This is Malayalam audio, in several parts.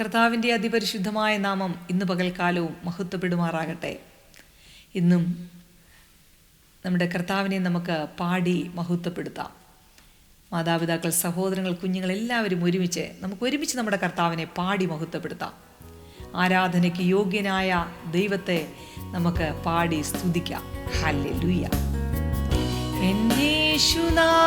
കർത്താവിന്റെ അതിപരിശുദ്ധമായ നാമം ഇന്ന് പകൽക്കാലവും മഹത്വപ്പെടുമാറാകട്ടെ. ഇന്നും നമ്മുടെ കർത്താവിനെ നമുക്ക് പാടി മഹത്വപ്പെടുത്താം. മാതാപിതാക്കൾ സഹോദരങ്ങൾ കുഞ്ഞുങ്ങൾ എല്ലാവരും ഒരുമിച്ച് നമുക്ക് ഒരുമിച്ച് നമ്മുടെ കർത്താവിനെ പാടി മഹത്വപ്പെടുത്താം. ആരാധനയ്ക്ക് യോഗ്യനായ ദൈവത്തെ നമുക്ക് പാടി സ്തുതിക്കാം. ഹല്ലേലൂയ. എന്റെ യേശുനാഥനെ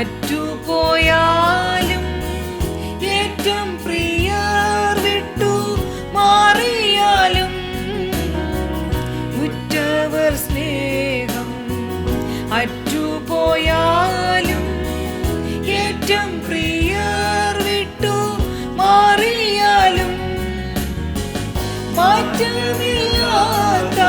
അറ്റുപോയാലും ഏറ്റവും പ്രിയർ വിട്ടു മാറിയാലും ഉറ്റവർ സ്നേഹം അറ്റുപോയാലും ഏറ്റവും പ്രിയർ വിട്ടു മാറിയാലും മാറ്റമില്ലാത്ത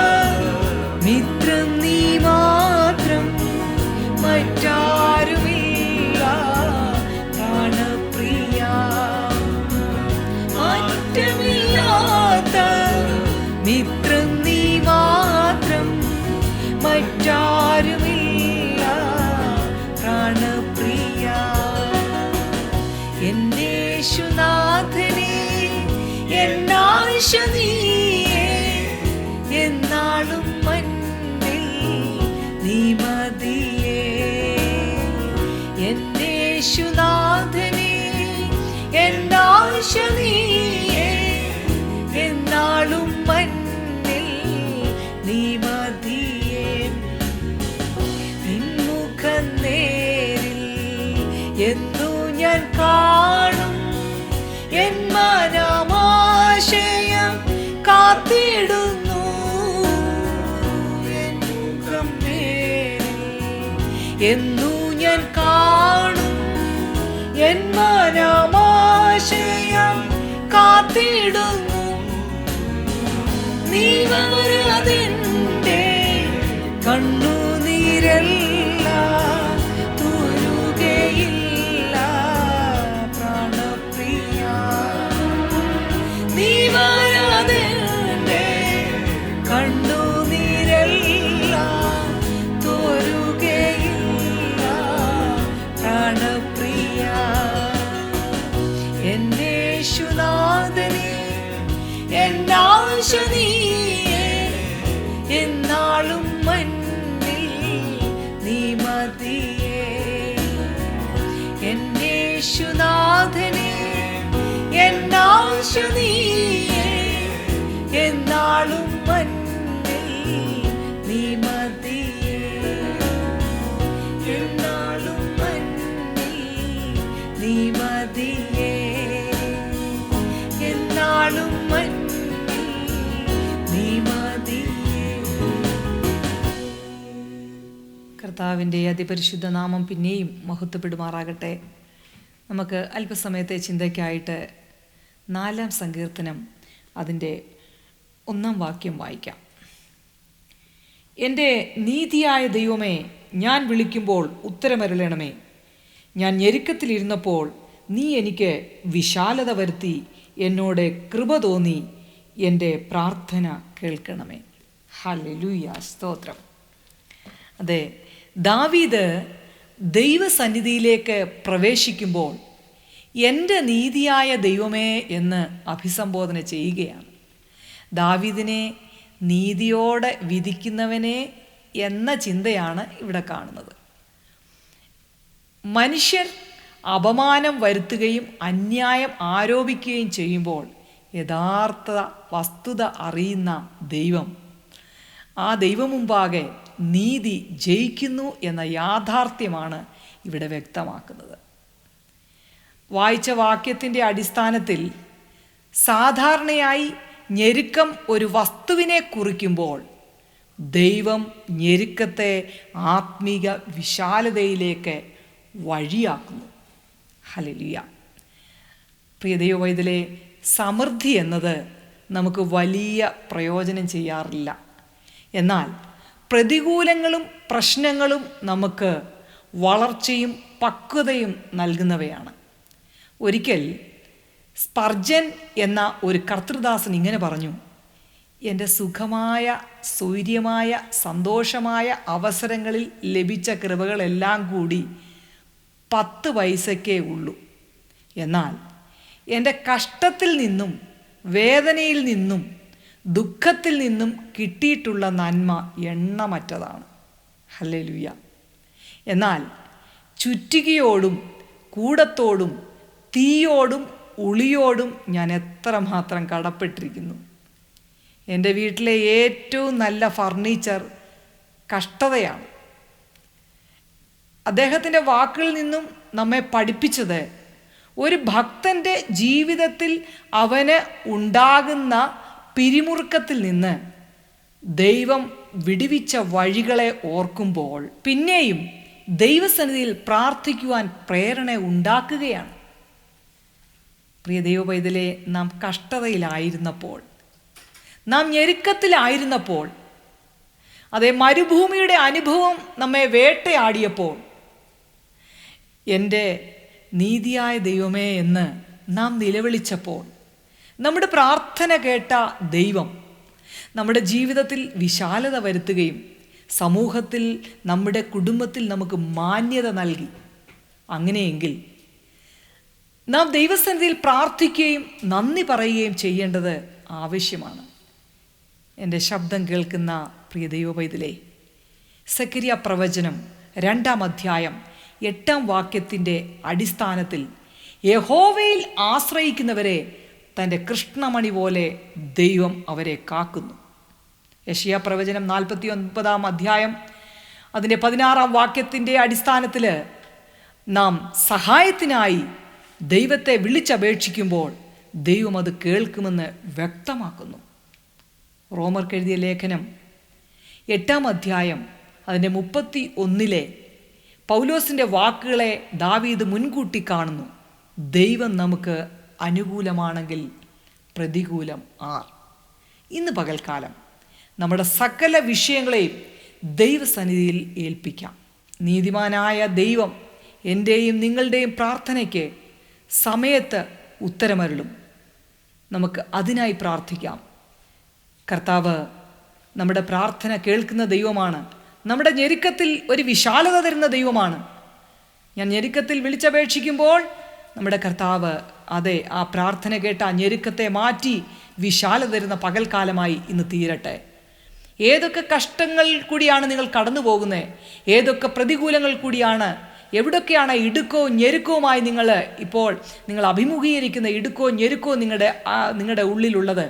എന്നേശുനാഥനെ എന്നാശ നീയേ ഞാൻ കാണും. എൻ മനമാശയം കാത്തിടുന്നു. എന്നു ഞാൻ കാണും. എൻ മനമാശയം കാത്തിടുന്നു. നീ വരാതിന്റെ എന്നാശ നീയേ എന്നാളും മണ്ണിൽ നീ മതിയേ എന്നാളും മണ്ണിൽ നീ മതിയേ എന്നാളും മണ്ണിൽ നീ മതിയേ. കർത്താവിന്റെ അതിപരിശുദ്ധ നാമം പിന്നെയും മഹത്വപ്പെടുമാറാകട്ടെ. നമുക്ക് അല്പസമയത്തെ ചിന്തയ്ക്കായിട്ട് നാലാം സങ്കീർത്തനം അതിന്റെ ഒന്നാം വാക്യം വായിക്കാം. എന്റെ നീതിയായ ദൈവമേ ഞാൻ വിളിക്കുമ്പോൾ ഉത്തരമരുളണമേ. ഞാൻ ഞെരുക്കത്തിലിരുന്നപ്പോൾ നീ എനിക്ക് വിശാലത വരുത്തി എന്നോട് കൃപ തോന്നി എന്റെ പ്രാർത്ഥന കേൾക്കണമേ. ഹല്ലേലൂയ സ്തോത്രം. അതെ ദാവീദ് ദൈവസന്നിധിയിലേക്ക് പ്രവേശിക്കുമ്പോൾ എന്റെ നീതിയായ ദൈവമേ എന്ന് അഭിസംബോധന ചെയ്യുകയാണ്. ദാവിദിനെ നീതിയോടെ വിധിക്കുന്നവനെ എന്ന ചിന്തയാണ് ഇവിടെ കാണുന്നത്. മനുഷ്യർ അപമാനം വരുത്തുകയും അന്യായം ആരോപിക്കുകയും ചെയ്യുമ്പോൾ യഥാർത്ഥ വസ്തുത അറിയുന്ന ദൈവം ആ ദൈവം മുമ്പാകെ നീതി ജയിക്കുന്നു എന്ന യാഥാർത്ഥ്യമാണ് ഇവിടെ വ്യക്തമാക്കുന്നത്. വായിച്ച വാക്യത്തിന്റെ അടിസ്ഥാനത്തിൽ സാധാരണയായി ഞെരുക്കം ഒരു വസ്തുവിനെ കുറിക്കുമ്പോൾ ദൈവം ഞെരുക്കത്തെ ആത്മീക വിശാലതയിലേക്ക് വഴിയാക്കുന്നു. ഹലലിയ പ്രിയ ദൈവവൈതലെ സമൃദ്ധി എന്നത് നമുക്ക് വലിയ പ്രയോജനം ചെയ്യാറില്ല. എന്നാൽ പ്രതികൂലങ്ങളും പ്രശ്നങ്ങളും നമുക്ക് വളർച്ചയും പക്വതയും നൽകുന്നവയാണ്. ഒരിക്കൽ സ്പർജൻ എന്ന ഒരു കർത്തൃദാസൻ ഇങ്ങനെ പറഞ്ഞു എന്റെ സുഖമായ സൗര്യമായ സന്തോഷമായ അവസരങ്ങളിൽ ലഭിച്ച കൃപകളെല്ലാം കൂടി പത്ത് പൈസക്കേ ഉള്ളൂ. എന്നാൽ എന്റെ കഷ്ടത്തിൽ നിന്നും വേദനയിൽ നിന്നും ദുഃഖത്തിൽ നിന്നും കിട്ടിയിട്ടുള്ള നന്മ എണ്ണമറ്റതാണ്. ഹല്ലേ ലുയ്യ എന്നാൽ ചുറ്റികയോടും കൂടത്തോടും തീയോടും ഉളിയോടും ഞാൻ എത്ര മാത്രം കടപ്പെട്ടിരിക്കുന്നു. എന്റെ വീട്ടിലെ ഏറ്റവും നല്ല ഫർണിച്ചർ കഷ്ടതയാണ്. അദ്ദേഹത്തിന്റെ വാക്കുകളിൽ നിന്നും നമ്മെ പഠിപ്പിച്ചത് ഒരു ഭക്തന്റെ ജീവിതത്തിൽ അവന് ഉണ്ടാകുന്ന പിരിമുറുക്കത്തിൽ നിന്ന് ദൈവം വിടുവിച്ച വഴികളെ ഓർക്കുമ്പോൾ പിന്നെയും ദൈവസന്നിധിയിൽ പ്രാർത്ഥിക്കുവാൻ പ്രേരണ ഉണ്ടാക്കുകയാണ്. പ്രിയ ദൈവപൈതലെ നാം കഷ്ടതയിലായിരുന്നപ്പോൾ നാം ഞെരുക്കത്തിലായിരുന്നപ്പോൾ അതേ മരുഭൂമിയുടെ അനുഭവം നമ്മെ വേട്ടയാടിയപ്പോൾ എന്റെ നീതിയായ ദൈവമേ എന്ന് നാം നിലവിളിച്ചപ്പോൾ നമ്മുടെ പ്രാർത്ഥന കേട്ട ദൈവം നമ്മുടെ ജീവിതത്തിൽ വിശാലത വരുത്തുകയും സമൂഹത്തിൽ നമ്മുടെ കുടുംബത്തിൽ നമുക്ക് മാന്യത നൽകി. അങ്ങനെയെങ്കിൽ നാം ദൈവസന്നിധിയിൽ പ്രാർത്ഥിക്കുകയും നന്ദി പറയുകയും ചെയ്യേണ്ടത് ആവശ്യമാണ്. എന്റെ ശബ്ദം കേൾക്കുന്ന പ്രിയ ദൈവപൈതലേ സക്രിയ പ്രവചനം രണ്ടാം അധ്യായം എട്ടാം വാക്യത്തിന്റെ അടിസ്ഥാനത്തിൽ യഹോവയിൽ ആശ്രയിക്കുന്നവരെ തന്റെ കൃഷ്ണമണി പോലെ ദൈവം അവരെ കാക്കുന്നു. യഷിയ പ്രവചനം നാൽപ്പത്തി ഒൻപതാം അധ്യായം അതിന്റെ പതിനാറാം വാക്യത്തിന്റെ അടിസ്ഥാനത്തിൽ നാം സഹായത്തിനായി ദൈവത്തെ വിളിച്ചപേക്ഷിക്കുമ്പോൾ ദൈവം അത് കേൾക്കുമെന്ന് വ്യക്തമാക്കുന്നു. റോമർക്ക് എഴുതിയ ലേഖനം എട്ടാം അധ്യായം അതിന്റെ മുപ്പത്തി ഒന്നിലെ പൗലോസിന്റെ വാക്കുകളെ ദാവീദ് മുൻകൂട്ടി കാണുന്നു. ദൈവം നമുക്ക് അനുകൂലമാണെങ്കിൽ പ്രതികൂലം ആർ. ഇന്ന് പകൽക്കാലം നമ്മുടെ സകല വിഷയങ്ങളെയും ദൈവസന്നിധിയിൽ ഏൽപ്പിക്കാം. നീതിമാനായ ദൈവം എന്റെയും നിങ്ങളുടെയും പ്രാർത്ഥനയ്ക്ക് സമയത്ത് ഉത്തരമരുളും. നമുക്ക് അതിനായി പ്രാർത്ഥിക്കാം. കർത്താവ് നമ്മുടെ പ്രാർത്ഥന കേൾക്കുന്ന ദൈവമാണ്. നമ്മുടെ ഞെരുക്കത്തിൽ ഒരു വിശാലത തരുന്ന ദൈവമാണ്. ഞാൻ ഞെരുക്കത്തിൽ വിളിച്ചപേക്ഷിക്കുമ്പോൾ നമ്മുടെ കർത്താവ് അതെ ആ പ്രാർത്ഥന കേട്ട ആ ഞെരുക്കത്തെ മാറ്റി വിശാലത തരുന്ന പകൽക്കാലമായി ഇന്ന് തീരട്ടെ. ഏതൊക്കെ കഷ്ടങ്ങൾ കൂടിയാണ് നിങ്ങൾ കടന്നു പോകുന്നത് ഏതൊക്കെ പ്രതികൂലങ്ങൾ കൂടിയാണ് എവിടൊക്കെയാണ് ഇടുക്കോ ഞെരുക്കവുമായി നിങ്ങൾ ഇപ്പോൾ നിങ്ങൾ അഭിമുഖീകരിക്കുന്ന ഇടുക്കോ ഞെരുക്കവും നിങ്ങളുടെ നിങ്ങളുടെ ഉള്ളിലുള്ളത്?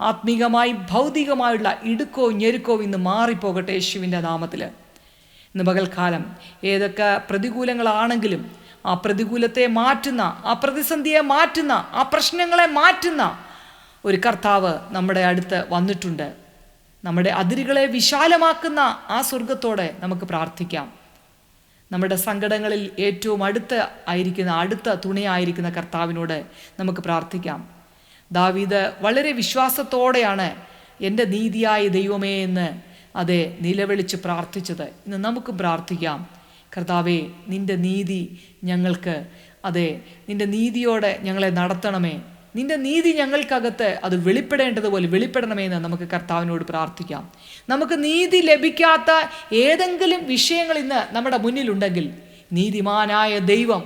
ആത്മീകമായി ഭൗതികമായുള്ള ഇടുക്കവും ഞെരുക്കവും ഇന്ന് മാറിപ്പോകട്ടെ യേശുവിന്റെ നാമത്തിൽ ഇന്ന് പകൽക്കാലം ഏതൊക്കെ പ്രതികൂലങ്ങളാണെങ്കിലും ആ പ്രതികൂലത്തെ മാറ്റുന്ന ആ പ്രതിസന്ധിയെ മാറ്റുന്ന ആ പ്രശ്നങ്ങളെ മാറ്റുന്ന ഒരു കർത്താവ് നമ്മുടെ അടുത്ത് വന്നിട്ടുണ്ട്. നമ്മുടെ അതിരുകളെ വിശാലമാക്കുന്ന ആ സ്വർഗത്തോടെ നമുക്ക് പ്രാർത്ഥിക്കാം. നമ്മുടെ സങ്കടങ്ങളിൽ ഏറ്റവും അടുത്ത ആയിരിക്കുന്ന അടുത്ത തുണയായിരിക്കുന്ന കർത്താവിനോട് നമുക്ക് പ്രാർത്ഥിക്കാം. ദാവീദ് വളരെ വിശ്വാസത്തോടെയാണ് എന്റെ നീതിയായ ദൈവമേ എന്ന് അതെ നിലവിളിച്ച് പ്രാർത്ഥിച്ചത്. ഇന്ന് നമുക്ക് പ്രാർത്ഥിക്കാം. കർത്താവേ നിന്റെ നീതി ഞങ്ങൾക്ക് അതെ നിന്റെ നീതിയോടെ ഞങ്ങളെ നടത്തണമേ. നിന്റെ നീതി ഞങ്ങൾക്കകത്ത് അത് വെളിപ്പെടേണ്ടതുപോലെ വെളിപ്പെടണമെന്ന് നമുക്ക് കർത്താവിനോട് പ്രാർത്ഥിക്കാം. നമുക്ക് നീതി ലഭിക്കാത്ത ഏതെങ്കിലും വിഷയങ്ങൾ ഇന്ന് നമ്മുടെ മുന്നിലുണ്ടെങ്കിൽ നീതിമാനായ ദൈവം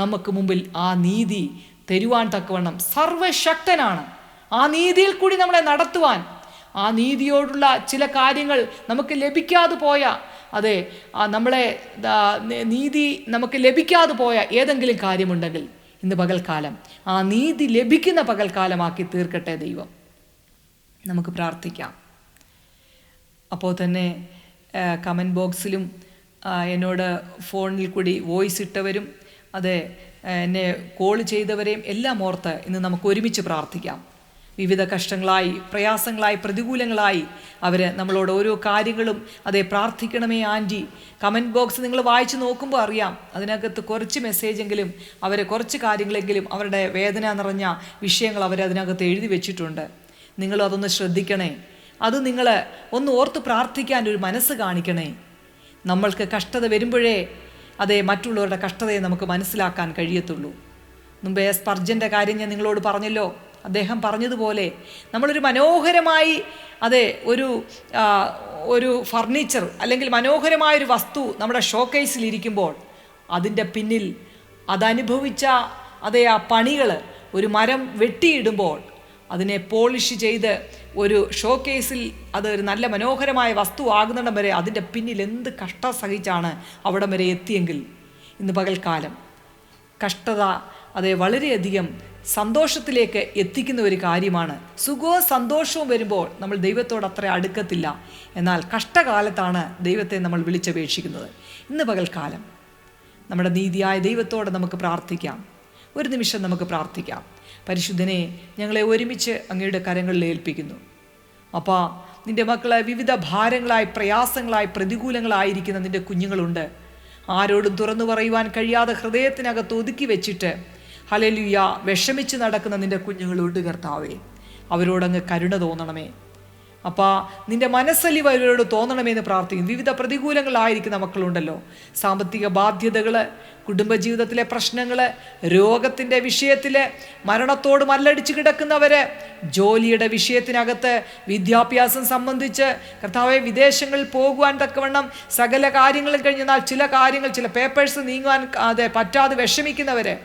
നമുക്ക് മുമ്പിൽ ആ നീതി തരുവാൻ തക്കവണ്ണം സർവശക്തനാണ്. ആ നീതിയിൽ കൂടി നമ്മളെ നടത്തുവാൻ ആ നീതിയോടുള്ള ചില കാര്യങ്ങൾ നമുക്ക് ലഭിക്കാതെ പോയ അതെ നമ്മളെ നീതി നമുക്ക് ലഭിക്കാതെ പോയ ഏതെങ്കിലും കാര്യമുണ്ടെങ്കിൽ ഇന്ന് പകൽക്കാലം. ആ നീതി ലഭിക്കുന്ന പകൽക്കാലമാക്കി തീർക്കട്ടെ ദൈവം. നമുക്ക് പ്രാർത്ഥിക്കാം. അപ്പോൾ തന്നെ കമന്റ് ബോക്സിലും എന്നോട് ഫോണിൽ കൂടി വോയിസ് ഇട്ടവരും അതെ എന്നെ കോൾ ചെയ്തവരെയും എല്ലാം ഓർത്ത് ഇന്ന് നമുക്ക് ഒരുമിച്ച് പ്രാർത്ഥിക്കാം. വിവിധ കഷ്ടങ്ങളായി പ്രയാസങ്ങളായി പ്രതികൂലങ്ങളായി അവർ നമ്മളോട് ഓരോ കാര്യങ്ങളും അതെ പ്രാർത്ഥിക്കണമേ ആന്റി. കമന്റ് ബോക്സ് നിങ്ങൾ വായിച്ചു നോക്കുമ്പോൾ അറിയാം. അതിനകത്ത് കുറച്ച് മെസ്സേജെങ്കിലും അവർ കുറച്ച് കാര്യങ്ങളെങ്കിലും അവരുടെ വേദന നിറഞ്ഞ വിഷയങ്ങൾ അവർ അതിനകത്ത് എഴുതി വെച്ചിട്ടുണ്ട്. നിങ്ങളും അതൊന്ന് ശ്രദ്ധിക്കണേ. അത് നിങ്ങൾ ഒന്ന് ഓർത്ത് പ്രാർത്ഥിക്കാൻ ഒരു മനസ്സ് കാണിക്കണേ. നമ്മൾക്ക് കഷ്ടത വരുമ്പോഴേ അതേ മറ്റുള്ളവരുടെ കഷ്ടതയെ നമുക്ക് മനസ്സിലാക്കാൻ കഴിയത്തുള്ളൂ. മുമ്പേ സ്പർജന്റെ കാര്യം ഞാൻ നിങ്ങളോട് പറഞ്ഞല്ലോ. അദ്ദേഹം പറഞ്ഞതുപോലെ നമ്മളൊരു മനോഹരമായി അതെ ഒരു ഒരു ഫർണിച്ചർ അല്ലെങ്കിൽ മനോഹരമായൊരു വസ്തു നമ്മുടെ ഷോക്കേസിൽ ഇരിക്കുമ്പോൾ അതിന്റെ പിന്നിൽ അതനുഭവിച്ച അതേ ആ പണികൾ ഒരു മരം വെട്ടിയിടുമ്പോൾ അതിനെ പോളിഷ് ചെയ്ത് ഒരു ഷോക്കേസിൽ അത് ഒരു നല്ല മനോഹരമായ വസ്തു ആകുന്നിടം വരെ അതിന്റെ പിന്നിൽ എന്ത് കഷ്ട സഹിച്ചാണ് അവിടം വരെ എത്തിയെങ്കിൽ ഇന്ന് പകൽക്കാലം. കഷ്ടത അതെ വളരെയധികം സന്തോഷത്തിലേക്ക് എത്തിക്കുന്ന ഒരു കാര്യമാണ്. സുഖവും സന്തോഷവും വരുമ്പോൾ നമ്മൾ ദൈവത്തോട് അത്ര അടുക്കത്തില്ല. എന്നാൽ കഷ്ടകാലത്താണ് ദൈവത്തെ നമ്മൾ വിളിച്ചപേക്ഷിക്കുന്നത്. ഇന്ന് പകൽക്കാലം നമ്മുടെ നീതിയായ ദൈവത്തോട് നമുക്ക് പ്രാർത്ഥിക്കാം. ഒരു നിമിഷം നമുക്ക് പ്രാർത്ഥിക്കാം. പരിശുദ്ധനെ ഞങ്ങളെ ഒരുമിച്ച് അങ്ങയുടെ കരങ്ങളിൽ ഏൽപ്പിക്കുന്നു. അപ്പാ നിന്റെ മക്കളെ വിവിധ ഭാരങ്ങളായി പ്രയാസങ്ങളായി പ്രതികൂലങ്ങളായിരിക്കുന്ന നിന്റെ കുഞ്ഞുങ്ങളുണ്ട്. ആരോടും തുറന്നു പറയുവാൻ കഴിയാതെ ഹൃദയത്തിനകത്ത് ഒതുക്കി വെച്ചിട്ട് ഹലലുയ വിഷമിച്ച് നടക്കുന്ന നിന്റെ കുഞ്ഞുങ്ങളുണ്ട് കർത്താവേ. അവരോടങ്ങ് കരുണ തോന്നണമേ. അപ്പാ നിന്റെ മനസ്സലിവ് അവരോട് തോന്നണമെന്ന് പ്രാർത്ഥിക്കും വിവിധ പ്രതികൂലങ്ങളായിരിക്കുന്ന മക്കളുണ്ടല്ലോ. സാമ്പത്തിക ബാധ്യതകൾ കുടുംബജീവിതത്തിലെ പ്രശ്നങ്ങൾ രോഗത്തിന്റെ വിഷയത്തിൽ മരണത്തോട് മല്ലടിച്ച് കിടക്കുന്നവർ ജോലിയുടെ വിഷയത്തിനകത്ത് വിദ്യാഭ്യാസം സംബന്ധിച്ച് കർത്താവെ വിദേശങ്ങളിൽ പോകുവാൻ തക്കവണ്ണം സകല കാര്യങ്ങളും കഴിഞ്ഞാൽ ചില കാര്യങ്ങൾ ചില പേപ്പേഴ്സ് നീങ്ങുവാൻ അതെ പറ്റാതെ വിഷമിക്കുന്നവർ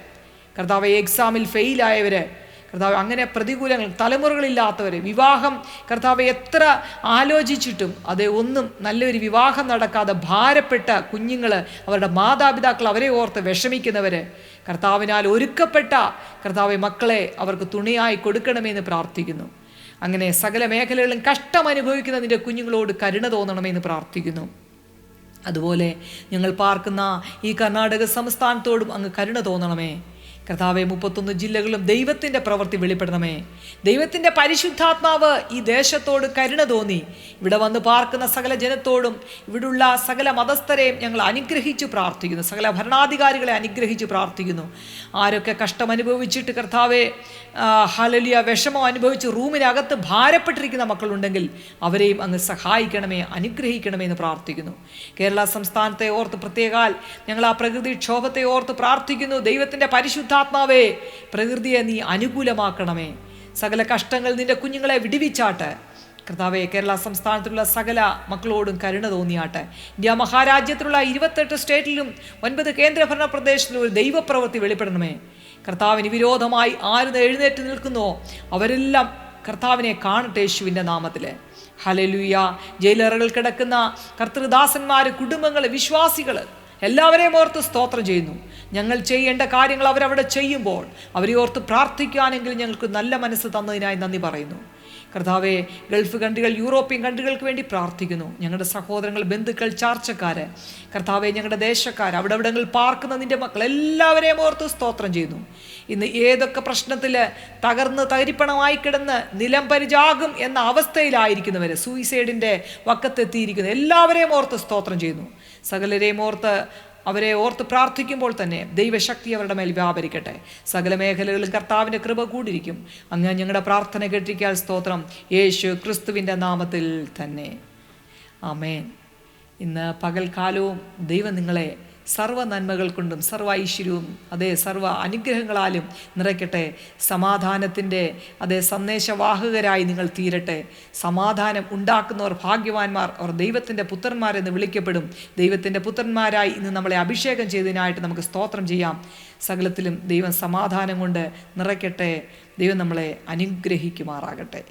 കർത്താവ് എക്സാമിൽ ഫെയിലായവർ കർത്താവ് അങ്ങനെ പ്രതികൂലങ്ങൾ തലമുറകളില്ലാത്തവർ വിവാഹം കർത്താവ് എത്ര ആലോചിച്ചിട്ടും അത് ഒന്നും നല്ലൊരു വിവാഹം നടക്കാതെ ഭാരപ്പെട്ട കുഞ്ഞുങ്ങൾ അവരുടെ മാതാപിതാക്കൾ അവരെ ഓർത്ത് വിഷമിക്കുന്നവർ കർത്താവിനാൽ ഒരുക്കപ്പെട്ട കർത്താവ് മക്കളെ അവർക്ക് തുണിയായി കൊടുക്കണമെന്ന് പ്രാർത്ഥിക്കുന്നു. അങ്ങനെ സകല മേഖലകളിലും കഷ്ടം അനുഭവിക്കുന്ന നിന്റെ കുഞ്ഞുങ്ങളോട് കരുണ തോന്നണമെന്ന് പ്രാർത്ഥിക്കുന്നു. അതുപോലെ ഞങ്ങൾ പാർക്കുന്ന ഈ കർണാടക സംസ്ഥാനത്തോടും അങ്ങ് കരുണ തോന്നണമേ. കർത്താവെ മുപ്പത്തൊന്ന് ജില്ലകളും ദൈവത്തിന്റെ പ്രവൃത്തി വെളിപ്പെടണമേ ദൈവത്തിന്റെ പരിശുദ്ധാത്മാവ് ഈ ദേശത്തോട് കരുണ തോന്നി. ഇവിടെ വന്ന് പാർക്കുന്ന സകല ജനത്തോടും ഇവിടുള്ള സകല മതസ്ഥരെയും ഞങ്ങൾ അനുഗ്രഹിച്ചു പ്രാർത്ഥിക്കുന്നു. സകല ഭരണാധികാരികളെ അനുഗ്രഹിച്ചു പ്രാർത്ഥിക്കുന്നു. ആരൊക്കെ കഷ്ടം അനുഭവിച്ചിട്ട് കർത്താവെ ഹലലിയ വിഷമം അനുഭവിച്ച് റൂമിനകത്ത് ഭാരപ്പെട്ടിരിക്കുന്ന മക്കളുണ്ടെങ്കിൽ അവരെയും അങ്ങ് സഹായിക്കണമേ അനുഗ്രഹിക്കണമേ എന്ന് പ്രാർത്ഥിക്കുന്നു. കേരള സംസ്ഥാനത്തെ ഓർത്ത് പ്രത്യേകാൽ ഞങ്ങൾ ആ പ്രകൃതി ക്ഷോഭത്തെ ഓർത്ത് പ്രാർത്ഥിക്കുന്നു. ദൈവത്തിന്റെ പരിശുദ്ധാത്മാവേ പ്രകൃതിയെ നീ അനുകൂലമാക്കണമേ. സകല കഷ്ടങ്ങൾ നിന്റെ കുഞ്ഞുങ്ങളെ വിടിവിച്ചാട്ട്. കർത്താവെ കേരള സംസ്ഥാനത്തിലുള്ള സകല മക്കളോടും കരുണ തോന്നിയാട്ടെ. ഇന്ത്യ മഹാരാജ്യത്തിലുള്ള ഇരുപത്തെട്ട് സ്റ്റേറ്റിലും ഒൻപത് കേന്ദ്രഭരണ പ്രദേശത്തിലും ഒരു ദൈവപ്രവൃത്തി വെളിപ്പെടണമേ. കർത്താവിന് വിരോധമായി ആര് എഴുന്നേറ്റ് നിൽക്കുന്നോ അവരെല്ലാം കർത്താവിനെ കാണട്ടെ യേശുവിന്റെ നാമത്തിൽ ഹലലുയ ജയിലറുകൾ കിടക്കുന്ന കർത്തൃദാസന്മാർ കുടുംബങ്ങൾ വിശ്വാസികൾ എല്ലാവരെയും ഓർത്ത് സ്തോത്രം ചെയ്യുന്നു. ഞങ്ങൾ ചെയ്യേണ്ട കാര്യങ്ങൾ അവരവിടെ ചെയ്യുമ്പോൾ അവരെ ഓർത്ത് പ്രാർത്ഥിക്കാനെങ്കിൽ ഞങ്ങൾക്ക് നല്ല മനസ്സ് തന്നതിനായി നന്ദി പറയുന്നു. കർത്താവെ ഗൾഫ് കൺട്രികൾ യൂറോപ്യൻ കൺട്രികൾക്ക് വേണ്ടി പ്രാർത്ഥിക്കുന്നു. ഞങ്ങളുടെ സഹോദരങ്ങൾ ബന്ധുക്കൾ ചാർച്ചക്കാർ കർത്താവെ ഞങ്ങളുടെ ദേശക്കാർ അവിടെ അവിടങ്ങളിൽ പാർക്കുന്ന നിന്റെ മക്കൾ എല്ലാവരെയും ഓർത്ത് സ്തോത്രം ചെയ്യുന്നു. ഇന്ന് ഏതൊക്കെ പ്രശ്നത്തിൽ തകർന്ന് തകരിപ്പണമായി കിടന്ന് നിലം പരിചാകും എന്ന അവസ്ഥയിലായിരിക്കുന്നവർ സൂയിസൈഡിന്റെ വക്കത്തെത്തിയിരിക്കുന്നു. എല്ലാവരെയും ഓർത്ത് സ്തോത്രം ചെയ്യുന്നു. സകലരെയും ഓർത്ത് അവരെ ഓർത്ത് പ്രാർത്ഥിക്കുമ്പോൾ തന്നെ ദൈവശക്തി അവരുടെ മേൽ വ്യാപരിക്കട്ടെ. സകല മേഖലകളിലും കർത്താവിന്റെ കൃപ കൂടിയിരിക്കും. അങ്ങ് ഞങ്ങളുടെ പ്രാർത്ഥന കേട്ടിരിക്കാൻ സ്തോത്രം. യേശു ക്രിസ്തുവിന്റെ നാമത്തിൽ തന്നെ. ആമേൻ. ഇന്ന് പകൽക്കാലവും ദൈവം നിങ്ങളെ സർവ നന്മകൾ കൊണ്ടും സർവ ഐശ്വര്യവും അതേ സർവ അനുഗ്രഹങ്ങളാലും നിറയ്ക്കട്ടെ. സമാധാനത്തിന്റെ അതേ സന്ദേശവാഹകരായി നിങ്ങൾ തീരട്ടെ. സമാധാനം ഉണ്ടാക്കുന്നവർ ഭാഗ്യവാന്മാർ അവർ ദൈവത്തിന്റെ പുത്രന്മാരെന്ന് വിളിക്കപ്പെടും. ദൈവത്തിന്റെ പുത്രന്മാരായി ഇന്ന് നമ്മളെ അഭിഷേകം ചെയ്തതിനായിട്ട് നമുക്ക് സ്തോത്രം ചെയ്യാം. സകലത്തിലും ദൈവം സമാധാനം കൊണ്ട് നിറയ്ക്കട്ടെ. ദൈവം നമ്മളെ അനുഗ്രഹിക്കുമാറാകട്ടെ.